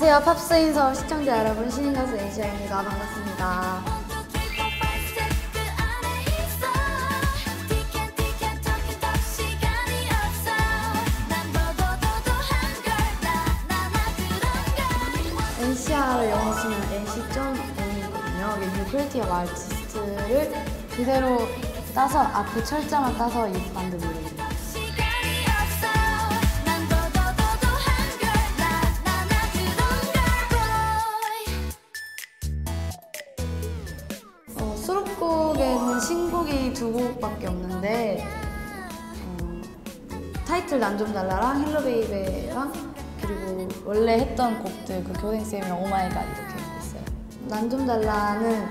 안녕하세요. 팝스인 서울 시청자 여러분, 신인 가수 에이시아입니다. 반갑습니다. NCR을 영어 쓰면 NC.N이거든요. 이게 뉴크리티브 아티스트를 그대로 따서 앞에 철자만 따서 만든. 어, 타이틀 난좀 달라랑 헬로 베이베랑 그리고 원래 했던 곡들 그 교생쌤이랑 오마이갓 이렇게 있어요. 난좀 달라는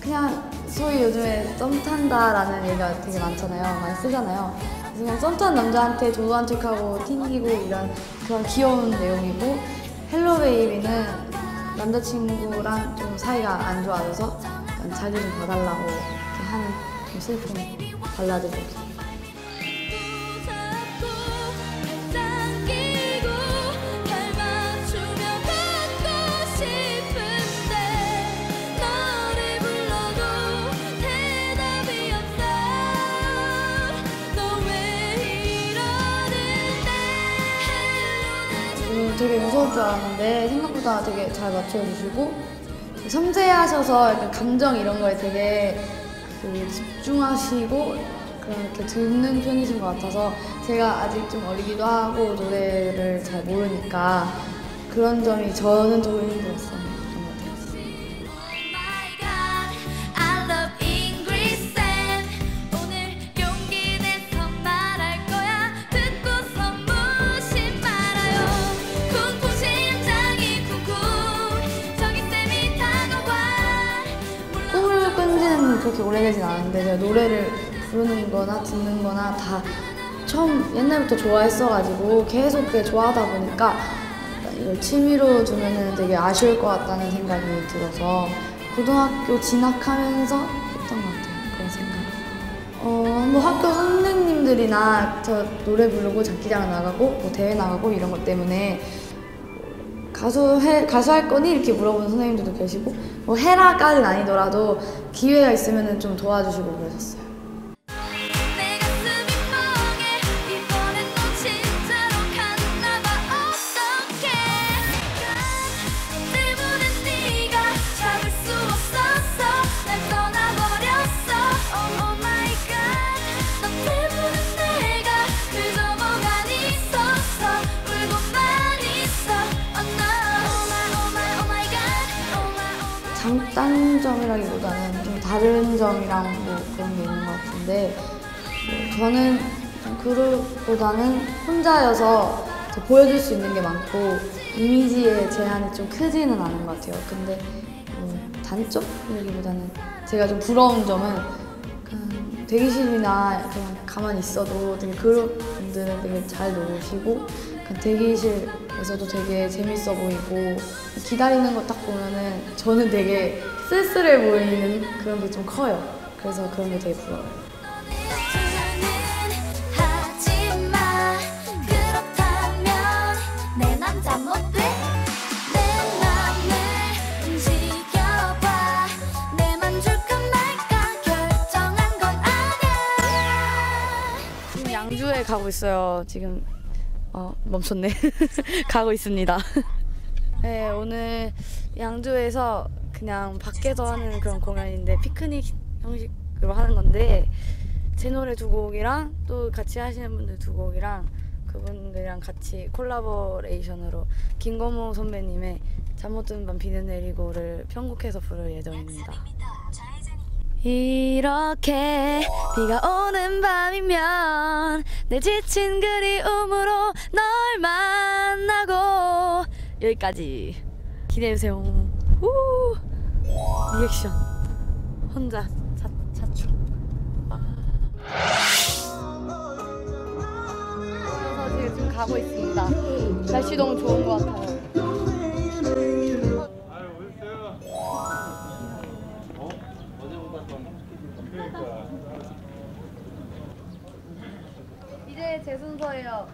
그냥 소위 요즘에 썸 탄다라는 얘기가 되게 많잖아요. 많이 쓰잖아요. 그냥 썸 탄 남자한테 조도한 척하고 튕기고 이런 그런 귀여운 내용이고 헬로 베이비는 남자친구랑 좀 사이가 안 좋아져서 자기 좀 봐달라고 이렇게 하는 좀 슬픈 발라드 곡이에요. 줄 알았는데 생각보다 되게 잘 맞춰주시고 섬세하셔서 약간 감정 이런 거에 되게 그 집중하시고 그렇게 듣는 편이신 것 같아서 제가 아직 좀 어리기도 하고 노래를 잘 모르니까 그런 점이 저는 조금 힘들었어요. 그렇게 오래되진 않았는데 제가 노래를 부르는 거나 듣는 거나 다 처음 옛날부터 좋아했어가지고 계속 그게 좋아하다 보니까 이걸 취미로 두면은 되게 아쉬울 것 같다는 생각이 들어서 고등학교 진학하면서 했던 것 같아요. 그런 생각. 어, 한번 학교 선생님들이나 저 노래 부르고 장기자랑 나가고 뭐 대회 나가고 이런 것 때문에 가수 해 가수 할 거니 이렇게 물어보는 선생님들도 계시고 뭐 해라까지는 아니더라도 기회가 있으면은 좀 도와주시고 그러셨어요. 장단점이라기보다는 좀 다른 점이랑 뭐 그런 게 있는 것 같은데 뭐 저는 좀 그룹보다는 혼자여서 더 보여줄 수 있는 게 많고 이미지의 제한이 좀 크지는 않은 것 같아요. 근데 뭐 단점이라기보다는 제가 좀 부러운 점은 대기실이나 그냥 가만히 있어도 되게 그룹분들은 되게 잘 그냥 대기실 에서도 되게 재밌어 보이고 기다리는 거 딱 보면은 저는 되게 쓸쓸해 보이는 그런 게 좀 커요. 그래서 그런 게 되게 부러워요. 가고 있어요. 지금 어 멈췄네. 가고 있습니다. 네 오늘 양주에서 그냥 밖에서 하는 그런 공연인데 피크닉 형식으로 하는 건데 제 노래 두 곡이랑 또 같이 하시는 분들 두 곡이랑 그분들이랑 같이 콜라보레이션으로 김건모 선배님의 잠 못 드는 밤 비는 내리고를 편곡해서 부를 예정입니다. 이렇게 비가 오는 밤이면 내 지친 그리움으로 널 만나고. 여기까지. 기대해주세요. 우! 리액션. 혼자 자, 자축. 그래서 지금, 지금 가고 있습니다. 날씨 너무 좋은 것 같아요. 아유 어딨어요? 어? 어제보다 좀 그러니까 이제 제 순서예요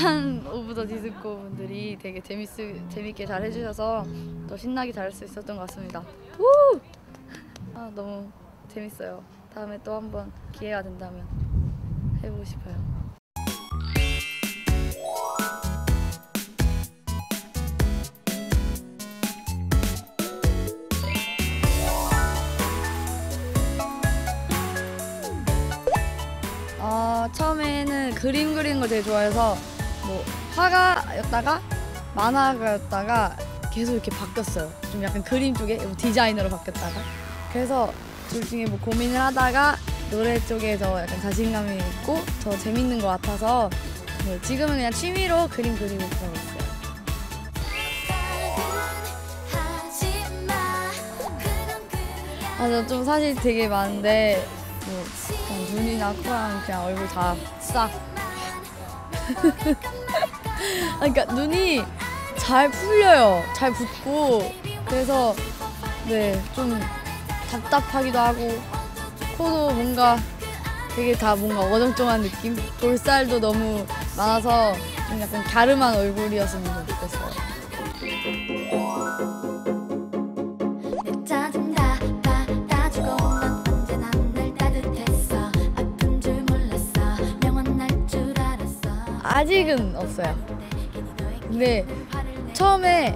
슬산 오브 더 디스코 분들이 되게 재밌, 재밌게 잘 해주셔서 더 신나게 잘할 수 있었던 것 같습니다. 우! 아, 너무 재밌어요. 다음에 또 한번 기회가 된다면 해보고 싶어요. 어, 처음에는 그림 그리는 걸 되게 좋아해서 뭐 화가였다가 만화가였다가 계속 이렇게 바뀌었어요. 좀 약간 그림 쪽에 뭐 디자이너로 바뀌었다가 그래서 둘 중에 뭐 고민을 하다가 노래 쪽에 더 약간 자신감이 있고 더 재밌는 것 같아서 뭐 지금은 그냥 취미로 그림 그리고 그러고 있어요. 아, 저좀 사실 되게 많은데 뭐 눈이나 코랑 그냥 얼굴 다 싹. 아, 그러니까 눈이 잘 풀려요. 잘 붓고 그래서 네 좀 답답하기도 하고 코도 뭔가 되게 다 뭔가 어정쩡한 느낌. 볼살도 너무 많아서 좀 약간 갸름한 얼굴이었으면 좋겠어요. 아직은 없어요. 근데 처음에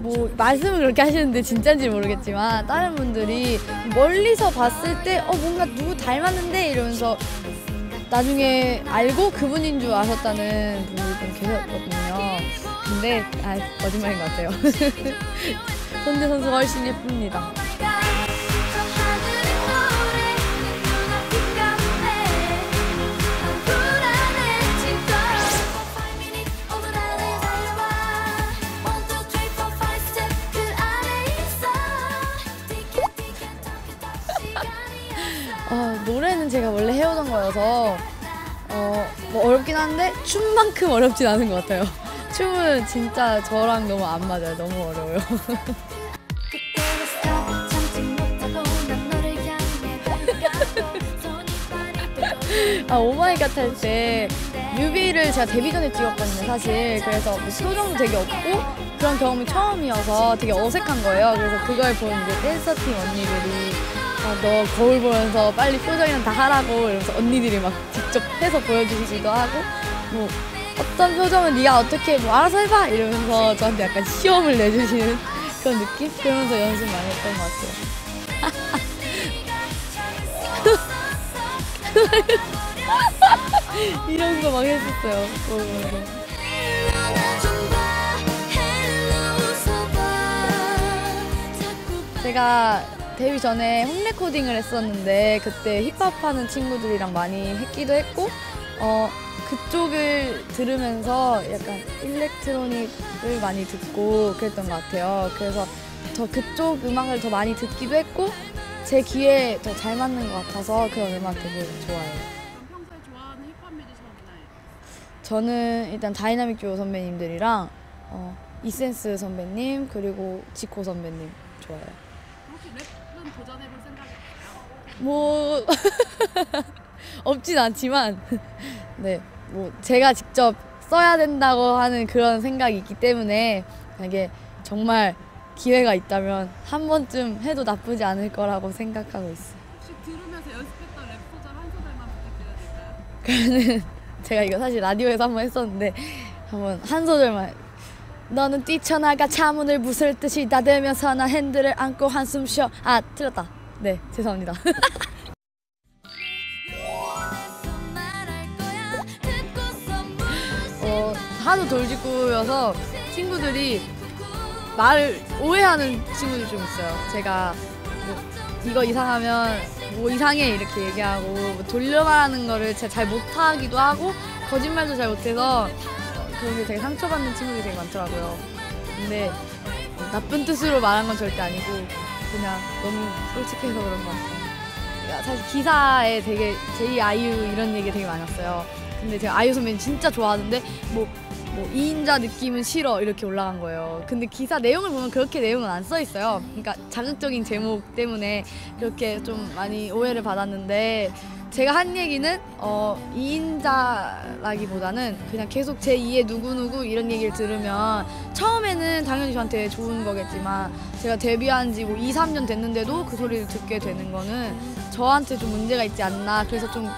뭐 말씀을 그렇게 하시는데 진짜인지 모르겠지만 다른 분들이 멀리서 봤을 때 어 뭔가 누구 닮았는데 이러면서 나중에 알고 그분인 줄 아셨다는 분들이 좀 계셨거든요. 근데 아 거짓말인 것 같아요. 손재 선수가 훨씬 예쁩니다. 거여서 어, 뭐 어렵긴 한데 춤만큼 어렵진 않은 것 같아요. 춤은 진짜 저랑 너무 안 맞아요. 너무 어려워요. 아, 오마이갓 할 때 뮤비를 제가 데뷔 전에 찍었거든요, 사실. 그래서 뭐 표정도 되게 없고 그런 경험이 처음이어서 되게 어색한 거예요. 그래서 그걸 본 이제 댄서팀 언니들이 아, 너 거울 보면서 빨리 표정이랑 다 하라고 이러면서 언니들이 막 직접 해서 보여주시기도 하고 뭐 어떤 표정은 네가 어떻게 뭐 알아서 해봐 이러면서 저한테 약간 시험을 내주시는 그런 느낌? 그러면서 연습 많이 했던 것 같아요. 이런 거 막 했었어요. 거울 보면서. 제가 데뷔 전에 홈 레코딩을 했었는데 그때 힙합 하는 친구들이랑 많이 했기도 했고 어 그쪽을 들으면서 약간 일렉트로닉을 많이 듣고 그랬던 것 같아요. 그래서 더 그쪽 음악을 더 많이 듣기도 했고 제 귀에 더 잘 맞는 것 같아서 그런 음악 되게 좋아해요. 그럼 평소에 좋아하는 힙합 뮤지션이나 저는 일단 다이나믹 듀오 선배님들이랑 어, 이센스 선배님 그리고 지코 선배님 좋아해요. 랩은 도전해볼 생각이? 뭐 없진 않지만 네 뭐 제가 직접 써야 된다고 하는 그런 생각이 있기 때문에 이게 정말 기회가 있다면 한 번쯤 해도 나쁘지 않을 거라고 생각하고 있어요. 혹시 들으면서 연습했던 랩 소절 한 소절만 부탁드려도 될까요? 그러면 제가 이거 사실 라디오에서 한번 했었는데 한번 한 소절만 너는 뛰쳐나가 차문을 부술 듯이 닫으면서 난 핸들을 안고 한숨 쉬어. 아 틀렸다. 네 죄송합니다. 어, 하도 돌직구여서 친구들이 말을 오해하는 친구들이 좀 있어요. 제가 뭐 이거 이상하면 뭐 이상해 이렇게 얘기하고 뭐 돌려 말하는 거를 제가 잘 못하기도 하고 거짓말도 잘 못해서 어, 그런 게 되게 상처받는 친구들이 되게 많더라고요. 근데 뭐 나쁜 뜻으로 말한 건 절대 아니고 그냥 너무 솔직해서 그런 것 같아요. 그러니까 사실 기사에 되게 제이 아이유 이런 얘기 되게 많았어요. 근데 제가 아이유 선배님 진짜 좋아하는데 뭐, 뭐 2인자 느낌은 싫어 이렇게 올라간 거예요. 근데 기사 내용을 보면 그렇게 내용은 안 써 있어요. 그러니까 자극적인 제목 때문에 그렇게 좀 많이 오해를 받았는데 제가 한 얘기는 어 2인자라기보다는 그냥 계속 제 2의 누구누구 이런 얘기를 들으면 처음에는 당연히 저한테 좋은 거겠지만 제가 데뷔한 지 뭐 2, 3년 됐는데도 그 소리를 듣게 되는 거는 저한테 좀 문제가 있지 않나. 그래서 좀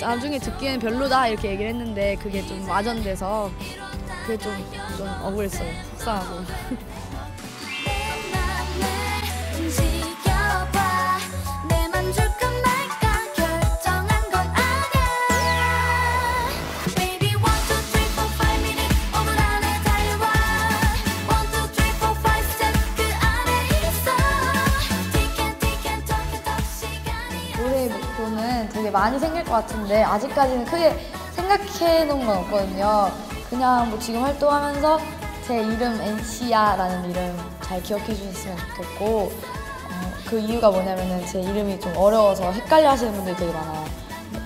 나중에 듣기에는 별로다 이렇게 얘기를 했는데 그게 좀 와전돼서 그게 좀, 좀 억울했어요. 속상하고 되게 많이 생길 것 같은데 아직까지는 크게 생각해 놓은 건 없거든요. 그냥 뭐 지금 활동하면서 제 이름 NC야라는 이름 잘 기억해 주셨으면 좋겠고 어, 그 이유가 뭐냐면은 제 이름이 좀 어려워서 헷갈려 하시는 분들이 되게 많아요.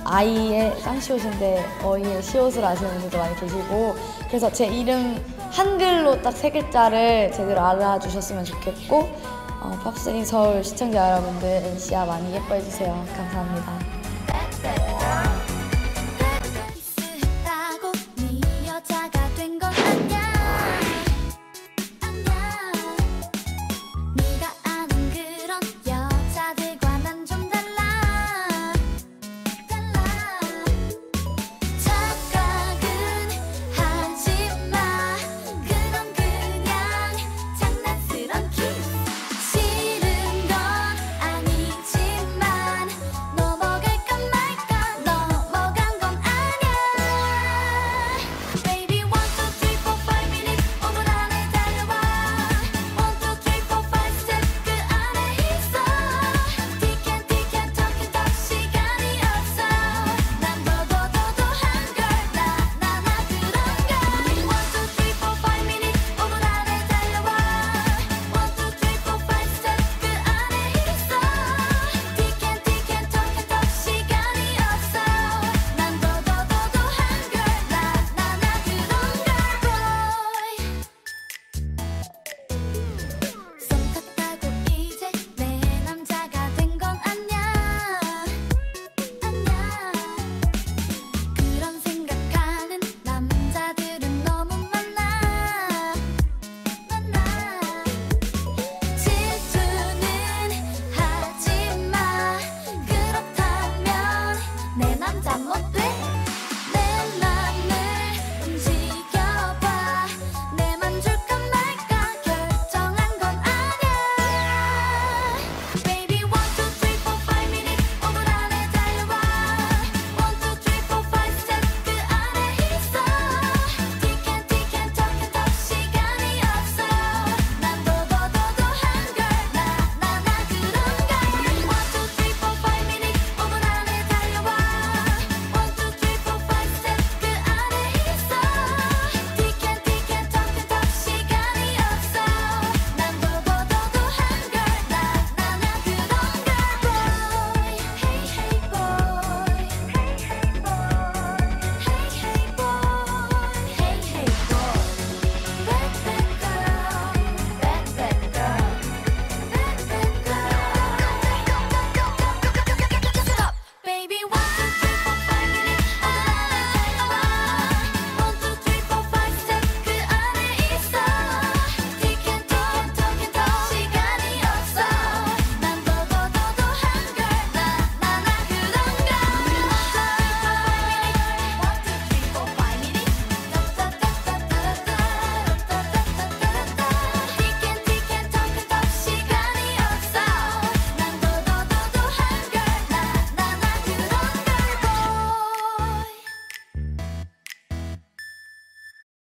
아이의 쌍시옷인데 어이의 시옷을 아시는 분들도 많이 계시고 그래서 제 이름 한글로 딱 세 글자를 제대로 알아주셨으면 좋겠고 어, 팝스인 서울 시청자 여러분들 NC야 많이 예뻐해 주세요. 감사합니다. Step it up.